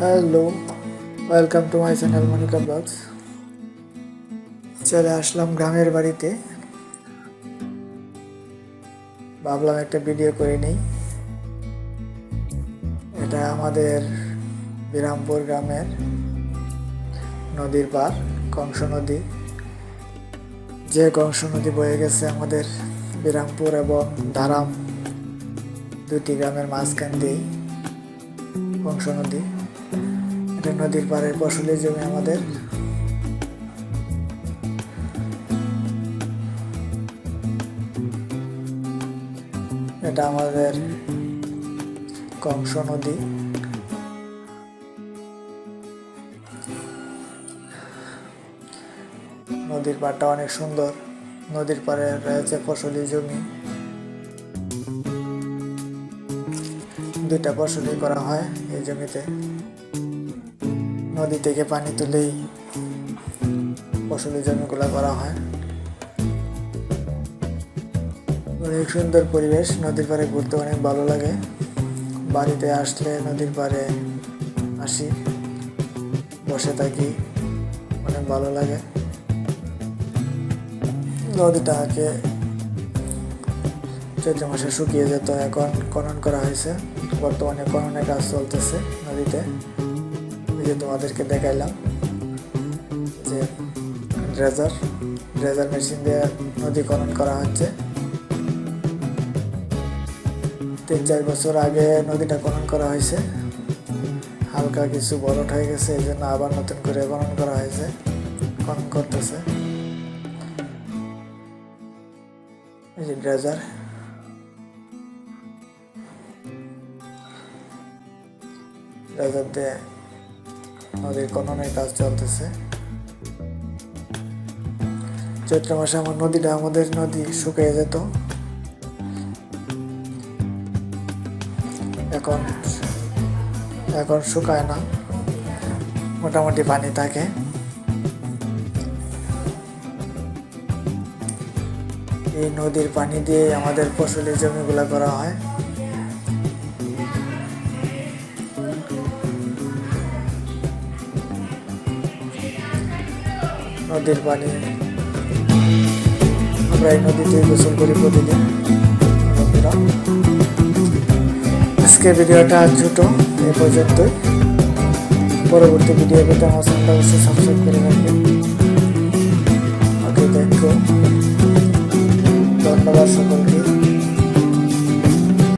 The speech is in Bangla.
Hello welcome to my channel Monika vlogs চলে আসলাম গ্রামের বাড়িতে। ভাবলাম একটা ভিডিও করে নেই। এটা আমাদের বিরামপুর গ্রামের নদীর পার কংস নদী। যে কংস নদী বয়ে গেছে আমাদের বিরামপুর এবং ধারাম দুটি গ্রামের মাঝখান দিয়েই কংস নদী। এটা নদীর পাড়ের ফসলি জমি আমাদের। এটা আমাদের কংস নদী। নদীর পাড়টা অনেক সুন্দর। নদীর পাড়ে রয়েছে ফসলি জমি। দুইটা ফসলই করা হয় এই জমিতে। নদী থেকে পানি তুলেই ফসলি জমিগুলো করা হয়। অনেক সুন্দর পরিবেশ, নদীর পাড়ে ঘুরতে অনেক ভালো লাগে। বাড়িতে আসলে নদীর পাড়ে আসি, বসে থাকি, অনেক ভালো লাগে। নদীটাকে চৈত্র মাসে শুকিয়ে যেত, এখন খনন করা হয়েছে। বর্তমানে খননের কাজ চলতেছে নদীতে। এই যে তোমাদেরকে দেখাইলাম যে ড্রেজার ড্রেজার মেশিন দিয়ে নদী খনন করা হচ্ছে। তিন চার বছর আগে নদীটা খনন করা হয়েছে। হালকা কিছু বরট হয়ে গেছে, এই জন্য আবার নতুন করে খনন করা হয়েছে, খনন করতেছে। এই যে ড্রেজার ড্রেজার দিয়ে নদীর খননের কাজ চলতেছে। চৈত্র মাসে আমার নদীটা আমাদের নদী শুকিয়ে যেত। এখন এখন শুকায় না। মোটামুটি পানি থাকে। এই নদীর পানি দিয়ে আমাদের ফসলের জমিগুলো করা হয়। নদীর পানি। আমরা এই নদীতে গোসল করি প্রতিদিন। আজকে ভিডিওটা ছোট, এ পর্যন্তই। পরবর্তী ভিডিও পেতে আমার চ্যানেলটা অবশ্যই সাবস্ক্রাইব করে রাখবেন। ওকে ইউ ধন্যবাদ সকলকে।